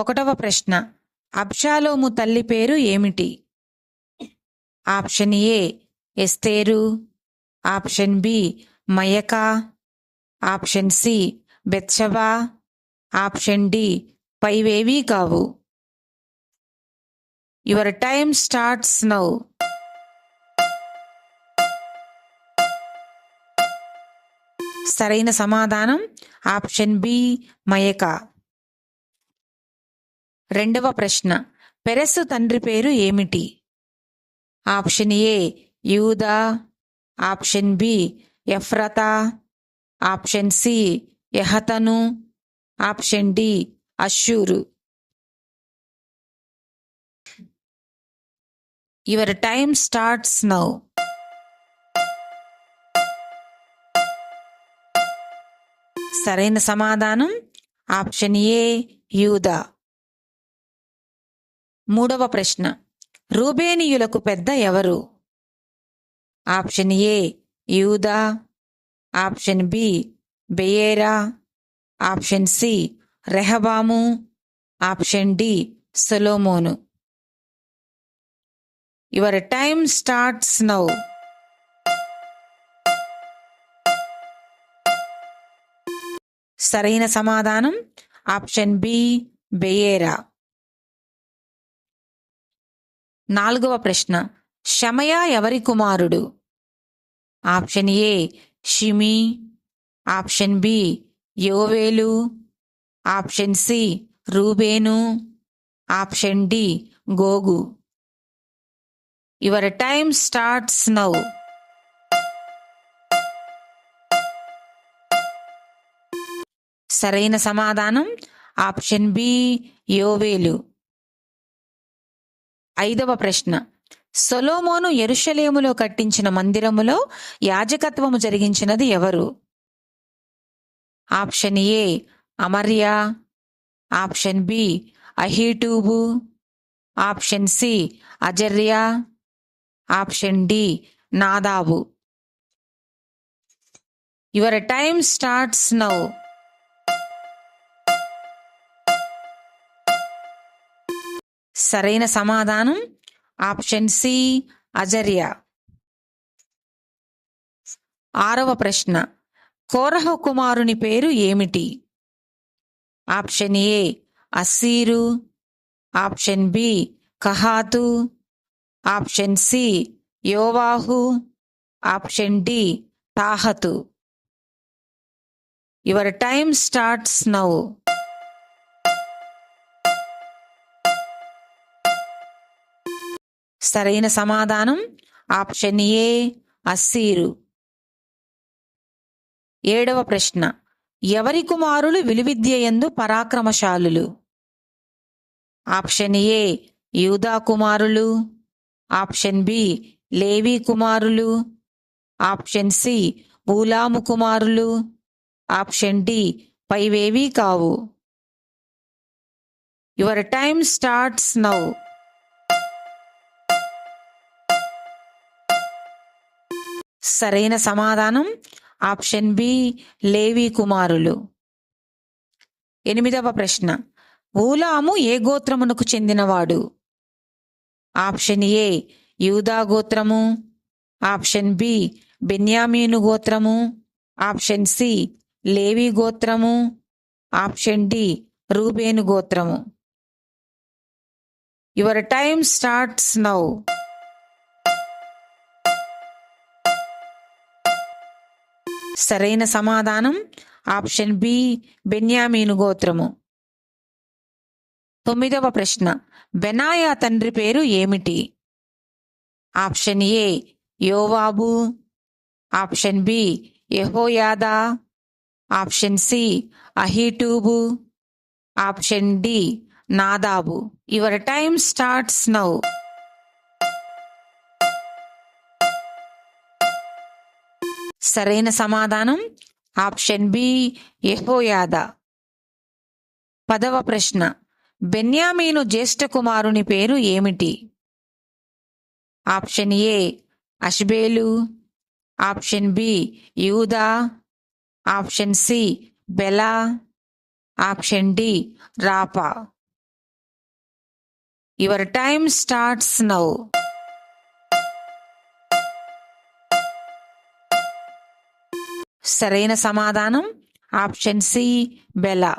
ఒకటవ ప్రశ్న. అబ్షాలోము తల్లి పేరు ఏమిటి? ఆప్షన్ ఏ ఎస్తేరు. ఆప్షన్ బి మయక. ఆప్షన్ సి బెత్సవా ఆప్షన్ డి పైవేవీ కావు. Your time starts now. సరైన సమాధానం ఆప్షన్ బి మయక. రెండవ ప్రశ్న పెరెస్సు తండ్రి పేరు ఏమిటి? ఆప్షన్ ఏ యూదా. ఆప్షన్ బి ఎఫ్రతా. ఆప్షన్ సి ఎహతను ఆప్షన్ డి అషూరు యువర్ టైమ్ స్టార్ట్స్ నౌ సరైన సమాధానం ఆప్షన్ ఏ యూదా. మూడవ ప్రశ్న. రూబేనియులకు పెద్ద ఎవరు? ఆప్షన్ ఏ యూదా. ఆప్షన్ బి బెయేరా. ఆప్షన్ సి రెహబాము. ఆప్షన్ డి సొలోమోను. యువర్ టైమ్ స్టార్ట్స్ నౌ సరైన సమాధానం ఆప్షన్ బి బెయేరా. నాలుగవ ప్రశ్న. శమయ ఎవరి కుమారుడు? ఆప్షన్ ఏ షిమి. ఆప్షన్ బి యోవేలు. ఆప్షన్ సి రూబేను. ఆప్షన్ డి గోగు. Your time starts now. సరైన సమాధానం ఆప్షన్ బి యోవేలు. ఐదవ ప్రశ్న. సొలోమోను ఎరుషలేములో కట్టించిన మందిరములో యాజకత్వము జరిగించినది ఎవరు? ఆప్షన్ ఏ అమర్య. ఆప్షన్ బి అహీటూబు. ఆప్షన్ సి అజర్య. Option D Nadab. Your time starts now. సరైన సమాధానం? ఆప్షన్ సి అజర్య. ఆరవ ప్రశ్న. కోరహ కుమారుని పేరు ఏమిటి? ఆప్షన్ ఏ అస్సీరు. ఆప్షన్ బి కహాతు. ఆప్షన్ సి యోవాహు. Option D తాహతు. Your time starts now. సరైన సమాధానం ఆప్షన్ ఏ అస్సీరు. ఏడవ ప్రశ్న. ఎవరి కుమారులు విలువిద్య ఎందు పరాక్రమశాలులు? ఆప్షన్ ఏ యూదా కుమారులు. ఆప్షన్ బి లేవి కుమారులు. ఆప్షన్ సి ఊలాము కుమారులు. ఆప్షన్ డి పైవేవీ కావు. Your time starts now. సరైన సమాధానం? ఆప్షన్ బి లేవి కుమారులు. ఎనిమిదవ ప్రశ్న. ఊలాము ఏ గోత్రమునకు చెందినవాడు? ఆప్షన్ ఏ యూదా గోత్రము. ఆప్షన్ బి బెన్యామీను గోత్రము. ఆప్షన్ సి లేవి గోత్రము. ఆప్షన్ డి రూబేను గోత్రము. Your time starts now. సరైన సమాధానం? ఆప్షన్ బి బెన్యామీను గోత్రము. తొమ్మిదవ ప్రశ్న. బెనాయా తండ్రి పేరు ఏమిటి? ఆప్షన్ ఏ యోవాబు. ఆప్షన్ బి యహోయాదా. ఆప్షన్ సి అహీటూబు. ఆప్షన్ డి నాదాబు. యువర్ టైమ్ స్టార్ట్స్ నౌ సరైన సమాధానం? ఆప్షన్ బి యెహోయాదా. పదవ ప్రశ్న. బెన్యామీను జ్యేష్ఠ కుమారుని పేరు ఏమిటి? ఆప్షన్ ఏ అష్బేలు. ఆప్షన్ బి యూదా. ఆప్షన్ సి బెలా. Option D రాపా. Your time starts now. సరైన సమాధానం. Option C Bela.